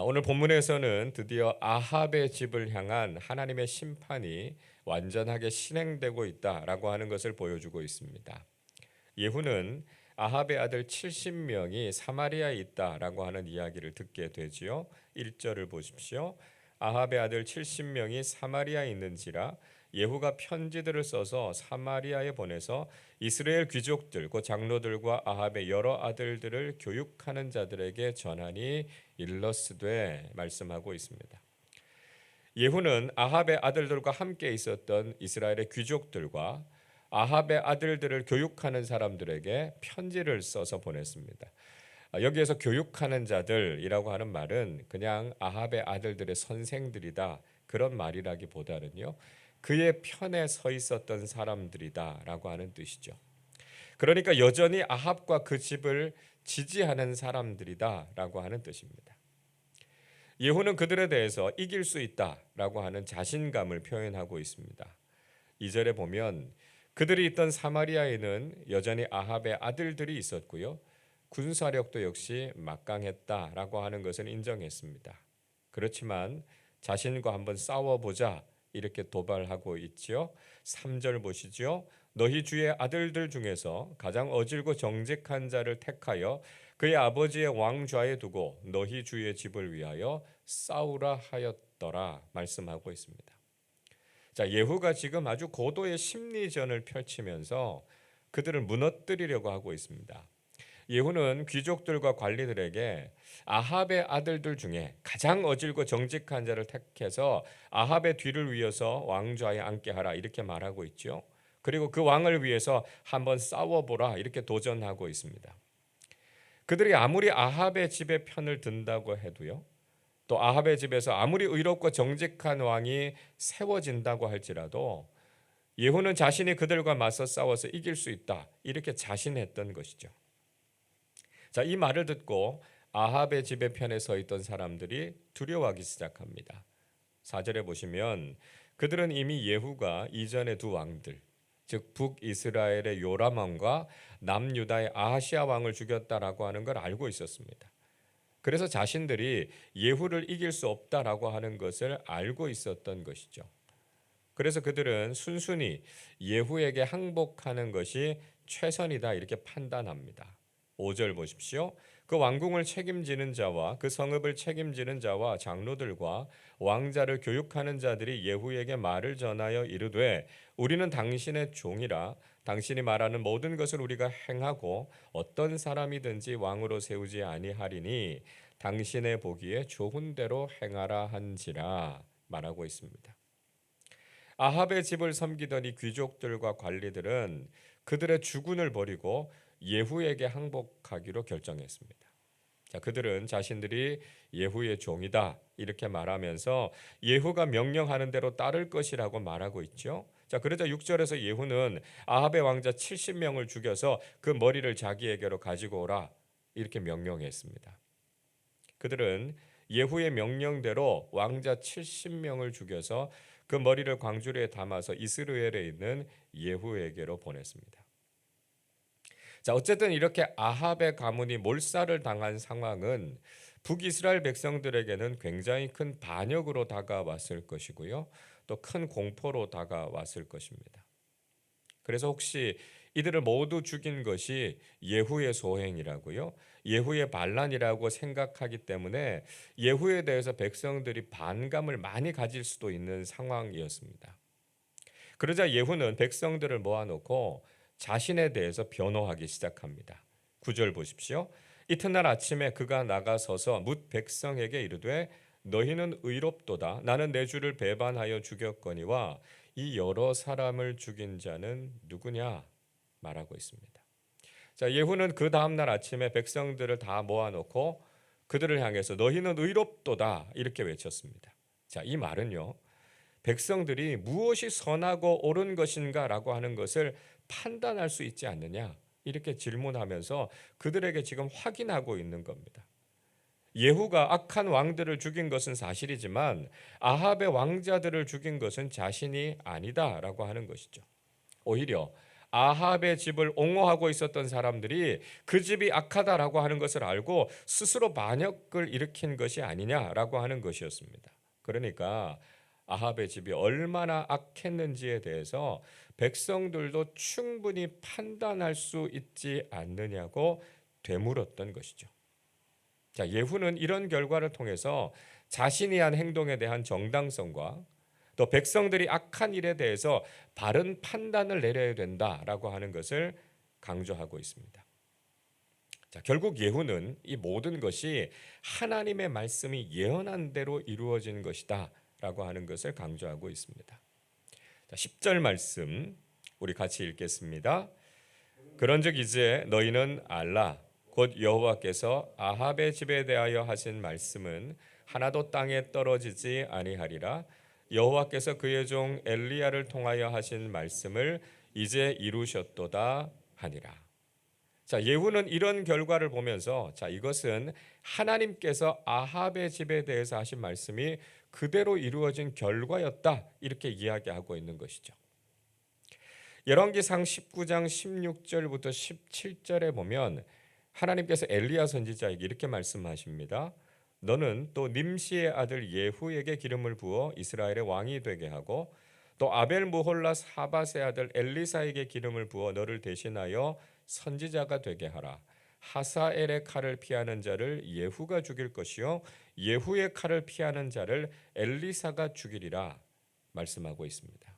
아, 오늘 본문에서는 드디어 아합의 집을 향한 하나님의 심판이 완전하게 실행되고 있다라고 하는 것을 보여주고 있습니다. 예후는 아합의 아들 70명이 사마리아에 있다라고 하는 이야기를 듣게 되지요. 1절을 보십시오. 아합의 아들 70명이 사마리아에 있는지라 예후가 편지들을 써서 사마리아에 보내서 이스라엘 귀족들 그 장로들과 아합의 여러 아들들을 교육하는 자들에게 전하니 일러스되 말씀하고 있습니다. 예후는 아합의 아들들과 함께 있었던 이스라엘의 귀족들과 아합의 아들들을 교육하는 사람들에게 편지를 써서 보냈습니다. 아, 여기에서 교육하는 자들이라고 하는 말은 그냥 아합의 아들들의 선생들이다 그런 말이라기보다는요 그의 편에 서 있었던 사람들이다라고 하는 뜻이죠. 그러니까 여전히 아합과 그 집을 지지하는 사람들이다라고 하는 뜻입니다. 예후는 그들에 대해서 이길 수 있다라고 하는 자신감을 표현하고 있습니다. 2절에 보면 그들이 있던 사마리아에는 여전히 아합의 아들들이 있었고요. 군사력도 역시 막강했다라고 하는 것을 인정했습니다. 그렇지만 자신과 한번 싸워보자 이렇게 도발하고 있지요. 3절 보시죠. 너희 주의 아들들 중에서 가장 어질고 정직한 자를 택하여 그의 아버지의 왕좌에 두고 너희 주의 집을 위하여 싸우라 하였더라 말씀하고 있습니다. 자, 예후가 지금 아주 고도의 심리전을 펼치면서 그들을 무너뜨리려고 하고 있습니다. 예후는 귀족들과 관리들에게 아합의 아들들 중에 가장 어질고 정직한 자를 택해서 아합의 뒤를 위해서 왕좌에 앉게 하라 이렇게 말하고 있죠. 그리고 그 왕을 위해서 한번 싸워보라 이렇게 도전하고 있습니다. 그들이 아무리 아합의 집의 편을 든다고 해도요. 또 아합의 집에서 아무리 의롭고 정직한 왕이 세워진다고 할지라도 예후는 자신이 그들과 맞서 싸워서 이길 수 있다 이렇게 자신했던 것이죠. 자, 이 말을 듣고 아합의 집의 편에 서 있던 사람들이 두려워하기 시작합니다. 4절에 보시면 그들은 이미 예후가 이전의 두 왕들 즉 북이스라엘의 요람 왕과 남유다의 아하시아 왕을 죽였다라고 하는 걸 알고 있었습니다. 그래서 자신들이 예후를 이길 수 없다라고 하는 것을 알고 있었던 것이죠. 그래서 그들은 순순히 예후에게 항복하는 것이 최선이다 이렇게 판단합니다. 5절 보십시오. 그 왕궁을 책임지는 자와 그 성읍을 책임지는 자와 장로들과 왕자를 교육하는 자들이 예후에게 말을 전하여 이르되 우리는 당신의 종이라 당신이 말하는 모든 것을 우리가 행하고 어떤 사람이든지 왕으로 세우지 아니하리니 당신의 보기에 좋은 대로 행하라 한지라 말하고 있습니다. 아합의 집을 섬기던 이 귀족들과 관리들은 그들의 주군을 버리고 예후에게 항복하기로 결정했습니다. 자, 그들은 자신들이 예후의 종이다 이렇게 말하면서 예후가 명령하는 대로 따를 것이라고 말하고 있죠. 자, 그러자 6절에서 예후는 아합의 왕자 70명을 죽여서 그 머리를 자기에게로 가지고 오라 이렇게 명령했습니다. 그들은 예후의 명령대로 왕자 70명을 죽여서 그 머리를 광주리에 담아서 이스라엘에 있는 예후에게로 보냈습니다. 자, 어쨌든 이렇게 아합의 가문이 몰살을 당한 상황은 북이스라엘 백성들에게는 굉장히 큰 반역으로 다가왔을 것이고요. 또 큰 공포로 다가왔을 것입니다. 그래서 혹시 이들을 모두 죽인 것이 예후의 소행이라고요. 예후의 반란이라고 생각하기 때문에 예후에 대해서 백성들이 반감을 많이 가질 수도 있는 상황이었습니다. 그러자 예후는 백성들을 모아놓고 자신에 대해서 변호하기 시작합니다. 9절 보십시오. 이튿날 아침에 그가 나가서서 묻 백성에게 이르되 너희는 의롭도다 나는 내 주를 배반하여 죽였거니와 이 여러 사람을 죽인 자는 누구냐 말하고 있습니다. 자 예후는 그 다음 날 아침에 백성들을 다 모아놓고 그들을 향해서 너희는 의롭도다 이렇게 외쳤습니다. 자 이 말은요 백성들이 무엇이 선하고 옳은 것인가라고 하는 것을 판단할 수 있지 않느냐 이렇게 질문하면서 그들에게 지금 확인하고 있는 겁니다. 예후가 악한 왕들을 죽인 것은 사실이지만 아합의 왕자들을 죽인 것은 자신이 아니다라고 하는 것이죠. 오히려 아합의 집을 옹호하고 있었던 사람들이 그 집이 악하다라고 하는 것을 알고 스스로 반역을 일으킨 것이 아니냐라고 하는 것이었습니다. 그러니까 아합의 집이 얼마나 악했는지에 대해서 백성들도 충분히 판단할 수 있지 않느냐고 되물었던 것이죠. 자, 예후는 이런 결과를 통해서 자신이 한 행동에 대한 정당성과 또 백성들이 악한 일에 대해서 바른 판단을 내려야 된다라고 하는 것을 강조하고 있습니다. 자, 결국 예후는 이 모든 것이 하나님의 말씀이 예언한 대로 이루어진 것이다 라고 하는 것을 강조하고 있습니다. 자, 10절 말씀 우리 같이 읽겠습니다. 그런즉 이제 너희는 알라 곧 여호와께서 아합의 집에 대하여 하신 말씀은 하나도 땅에 떨어지지 아니하리라 여호와께서 그의 종 엘리야를 통하여 하신 말씀을 이제 이루셨도다 하니라. 자, 예후는 이런 결과를 보면서 자, 이것은 하나님께서 아합의 집에 대해서 하신 말씀이 그대로 이루어진 결과였다. 이렇게 이야기하고 있는 것이죠. 열왕기상 19장 16절부터 17절에 보면 하나님께서 엘리야 선지자에게 이렇게 말씀하십니다. 너는 또 님시의 아들 예후에게 기름을 부어 이스라엘의 왕이 되게 하고 또 아벨 무홀라 사바의 아들 엘리사에게 기름을 부어 너를 대신하여 선지자가 되게 하라. 하사엘의 칼을 피하는 자를 예후가 죽일 것이요 예후의 칼을 피하는 자를 엘리사가 죽이리라 말씀하고 있습니다.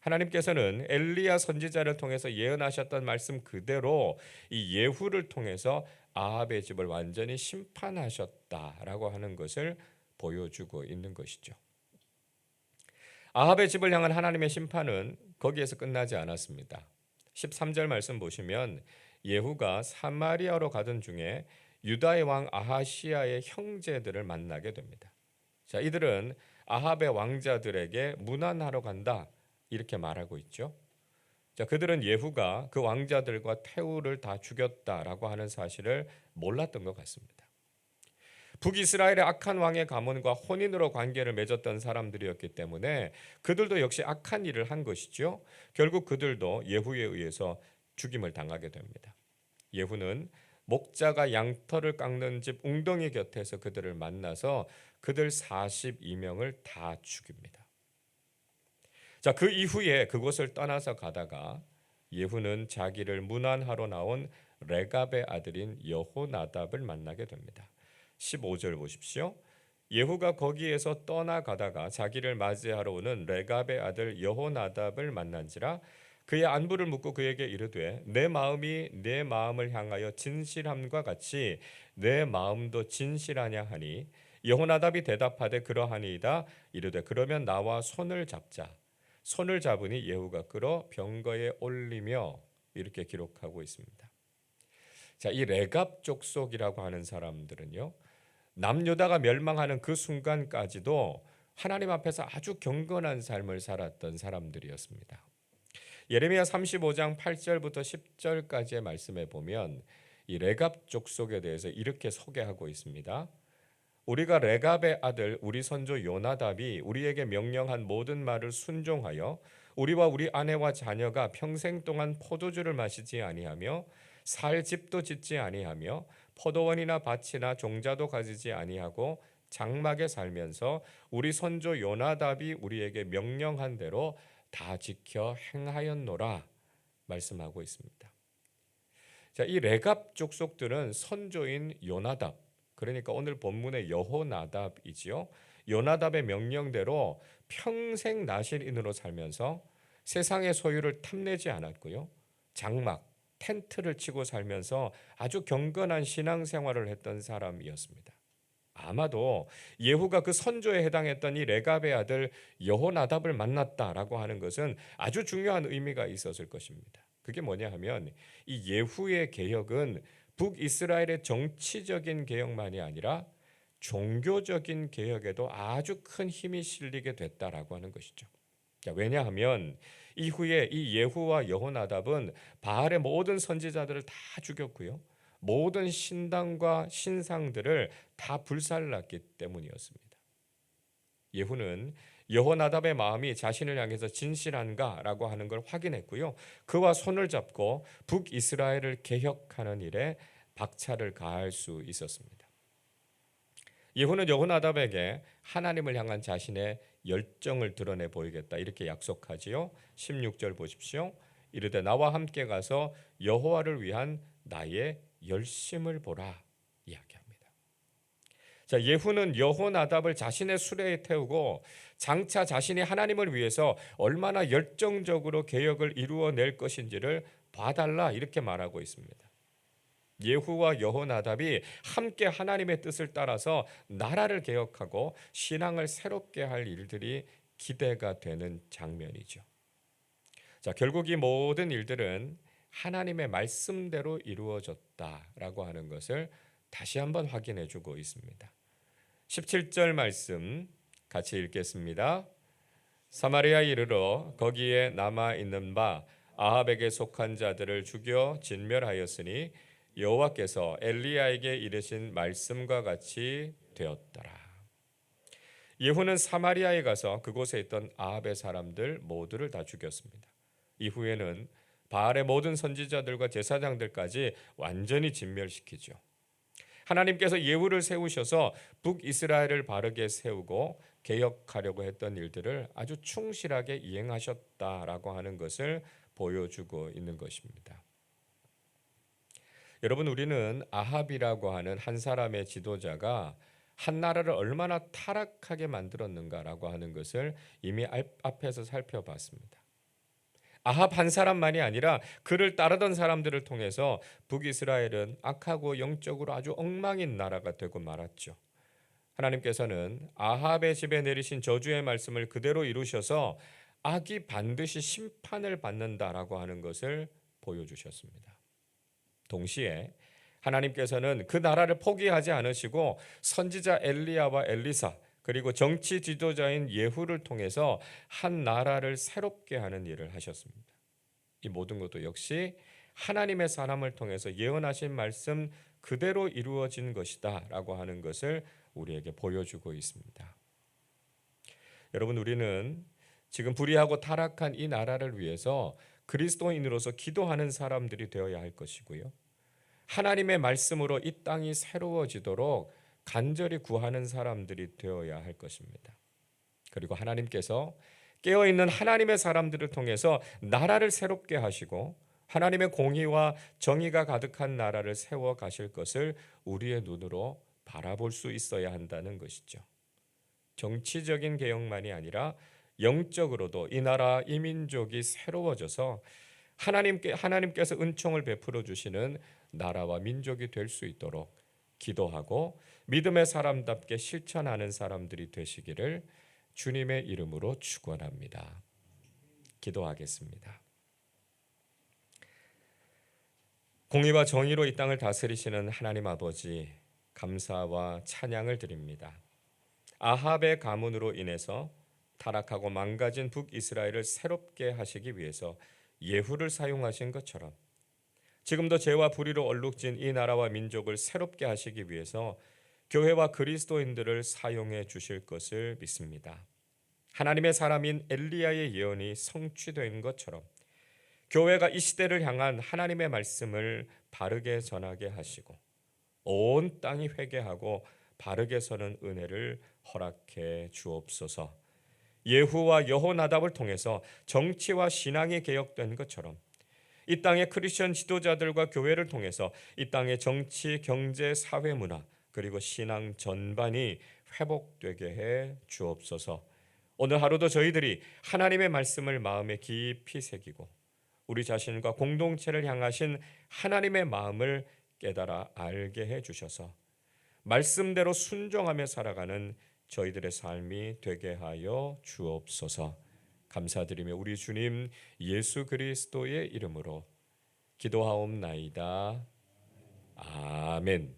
하나님께서는 엘리야 선지자를 통해서 예언하셨던 말씀 그대로 이 예후를 통해서 아합의 집을 완전히 심판하셨다라고 하는 것을 보여주고 있는 것이죠. 아합의 집을 향한 하나님의 심판은 거기에서 끝나지 않았습니다. 13절 말씀 보시면 예후가 사마리아로 가던 중에 유다의 왕 아하시아의 형제들을 만나게 됩니다. 자, 이들은 아합의 왕자들에게 문안하러 간다 이렇게 말하고 있죠. 자, 그들은 예후가 그 왕자들과 태우를 다 죽였다라고 하는 사실을 몰랐던 것 같습니다. 북이스라엘의 악한 왕의 가문과 혼인으로 관계를 맺었던 사람들이었기 때문에 그들도 역시 악한 일을 한 것이죠. 결국 그들도 예후에 의해서 죽임을 당하게 됩니다. 예후는 목자가 양털을 깎는 집 웅덩이 곁에서 그들을 만나서 그들 42명을 다 죽입니다. 자, 그 이후에 그곳을 떠나서 가다가 예후는 자기를 문안하러 나온 레갑의 아들인 여호나답을 만나게 됩니다. 15절 보십시오. 예후가 거기에서 떠나가다가 자기를 맞이하러 오는 레갑의 아들 여호나답을 만난지라 그의 안부를 묻고 그에게 이르되 내 마음이 내 마음을 향하여 진실함과 같이 내 마음도 진실하냐 하니 여호나답이 대답하되 그러하니이다 이르되 그러면 나와 손을 잡자 손을 잡으니 예후가 끌어 병거에 올리며 이렇게 기록하고 있습니다. 자, 이 레갑 족속이라고 하는 사람들은요. 남유다가 멸망하는 그 순간까지도 하나님 앞에서 아주 경건한 삶을 살았던 사람들이었습니다. 예레미야 35장 8절부터 10절까지의 말씀에 보면 이 레갑 족속에 대해서 이렇게 소개하고 있습니다. 우리가 레갑의 아들 우리 선조 요나답이 우리에게 명령한 모든 말을 순종하여 우리와 우리 아내와 자녀가 평생 동안 포도주를 마시지 아니하며 살 집도 짓지 아니하며 포도원이나 밭이나 종자도 가지지 아니하고 장막에 살면서 우리 선조 요나답이 우리에게 명령한 대로 다 지켜 행하였노라 말씀하고 있습니다. 자, 이 레갑 족속들은 선조인 요나답 그러니까 오늘 본문의 여호나답이지요. 요나답의 명령대로 평생 나실인으로 살면서 세상의 소유를 탐내지 않았고요. 장막, 텐트를 치고 살면서 아주 경건한 신앙생활을 했던 사람이었습니다. 아마도 예후가 그 선조에 해당했던 이 레갑의 아들 여호나답을 만났다라고 하는 것은 아주 중요한 의미가 있었을 것입니다. 그게 뭐냐 하면 이 예후의 개혁은 북이스라엘의 정치적인 개혁만이 아니라 종교적인 개혁에도 아주 큰 힘이 실리게 됐다라고 하는 것이죠. 왜냐하면 이후에 이 예후와 여호나답은 바알의 모든 선지자들을 다 죽였고요. 모든 신당과 신상들을 다 불살랐기 때문이었습니다. 예후는 여호나답의 마음이 자신을 향해서 진실한가라고 하는 걸 확인했고요. 그와 손을 잡고 북이스라엘을 개혁하는 일에 박차를 가할 수 있었습니다. 예후는 여호나답에게 하나님을 향한 자신의 열정을 드러내 보이겠다 이렇게 약속하지요. 16절 보십시오. 이르되 나와 함께 가서 여호와를 위한 나의 열심을 보라 이야기합니다. 자, 예후는 여호나답을 자신의 수레에 태우고 장차 자신이 하나님을 위해서 얼마나 열정적으로 개혁을 이루어낼 것인지를 봐달라 이렇게 말하고 있습니다. 예후와 여호나답이 함께 하나님의 뜻을 따라서 나라를 개혁하고 신앙을 새롭게 할 일들이 기대가 되는 장면이죠. 자, 결국 이 모든 일들은 하나님의 말씀대로 이루어졌다라고 하는 것을 다시 한번 확인해 주고 있습니다. 17절 말씀 같이 읽겠습니다. 사마리아 이르러 거기에 남아 있는 바 아합에게 속한 자들을 죽여 진멸하였으니 여호와께서 엘리야에게 이르신 말씀과 같이 되었더라. 예후는 사마리아에 가서 그곳에 있던 아합의 사람들 모두를 다 죽였습니다. 이후에는 바알의 모든 선지자들과 제사장들까지 완전히 진멸시키죠. 하나님께서 예후를 세우셔서 북이스라엘을 바르게 세우고 개혁하려고 했던 일들을 아주 충실하게 이행하셨다라고 하는 것을 보여주고 있는 것입니다. 여러분 우리는 아합이라고 하는 한 사람의 지도자가 한 나라를 얼마나 타락하게 만들었는가라고 하는 것을 이미 앞에서 살펴봤습니다. 아합 한 사람만이 아니라 그를 따르던 사람들을 통해서 북이스라엘은 악하고 영적으로 아주 엉망인 나라가 되고 말았죠. 하나님께서는 아합의 집에 내리신 저주의 말씀을 그대로 이루셔서 악이 반드시 심판을 받는다라고 하는 것을 보여주셨습니다. 동시에 하나님께서는 그 나라를 포기하지 않으시고 선지자 엘리야와 엘리사 그리고 정치 지도자인 예후를 통해서 한 나라를 새롭게 하는 일을 하셨습니다. 이 모든 것도 역시 하나님의 사람을 통해서 예언하신 말씀 그대로 이루어진 것이다라고 하는 것을 우리에게 보여주고 있습니다. 여러분 우리는 지금 불의하고 타락한 이 나라를 위해서 그리스도인으로서 기도하는 사람들이 되어야 할 것이고요. 하나님의 말씀으로 이 땅이 새로워지도록 간절히 구하는 사람들이 되어야 할 것입니다. 그리고 하나님께서 깨어 있는 하나님의 사람들을 통해서 나라를 새롭게 하시고 하나님의 공의와 정의가 가득한 나라를 세워 가실 것을 우리의 눈으로 바라볼 수 있어야 한다는 것이죠. 정치적인 개혁만이 아니라 영적으로도 이 나라 이 민족이 새로워져서 하나님께 하나님께서 은총을 베풀어 주시는 나라와 민족이 될 수 있도록 기도하고 믿음의 사람답게 실천하는 사람들이 되시기를 주님의 이름으로 축원합니다. 기도하겠습니다. 공의와 정의로 이 땅을 다스리시는 하나님 아버지 감사와 찬양을 드립니다. 아합의 가문으로 인해서 타락하고 망가진 북이스라엘을 새롭게 하시기 위해서 예후를 사용하신 것처럼 지금도 죄와 불의로 얼룩진 이 나라와 민족을 새롭게 하시기 위해서 교회와 그리스도인들을 사용해 주실 것을 믿습니다. 하나님의 사람인 엘리야의 예언이 성취된 것처럼 교회가 이 시대를 향한 하나님의 말씀을 바르게 전하게 하시고 온 땅이 회개하고 바르게 서는 은혜를 허락해 주옵소서. 예후와 여호나답을 통해서 정치와 신앙이 개혁된 것처럼 이 땅의 크리스천 지도자들과 교회를 통해서 이 땅의 정치, 경제, 사회 문화 그리고 신앙 전반이 회복되게 해 주옵소서. 오늘 하루도 저희들이 하나님의 말씀을 마음에 깊이 새기고 우리 자신과 공동체를 향하신 하나님의 마음을 깨달아 알게 해 주셔서 말씀대로 순종하며 살아가는 저희들의 삶이 되게 하여 주옵소서. 감사드리며 우리 주님 예수 그리스도의 이름으로 기도하옵나이다. 아멘.